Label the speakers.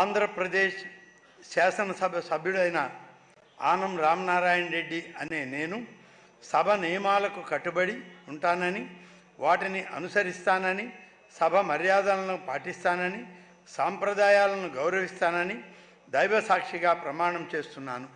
Speaker 1: ఆంధ్రప్రదేశ్ శాసనసభ సభ్యుడైన ఆనం రామనారాయణ రెడ్డి అనే నేను సభ నియమాలకు కట్టుబడి ఉంటానని వాటిని అనుసరిస్తానని సభ మర్యాదలను పాటిస్తానని సాంప్రదాయాలను గౌరవిస్తానని దైవ సాక్షిగా ప్రమాణం చేస్తున్నాను.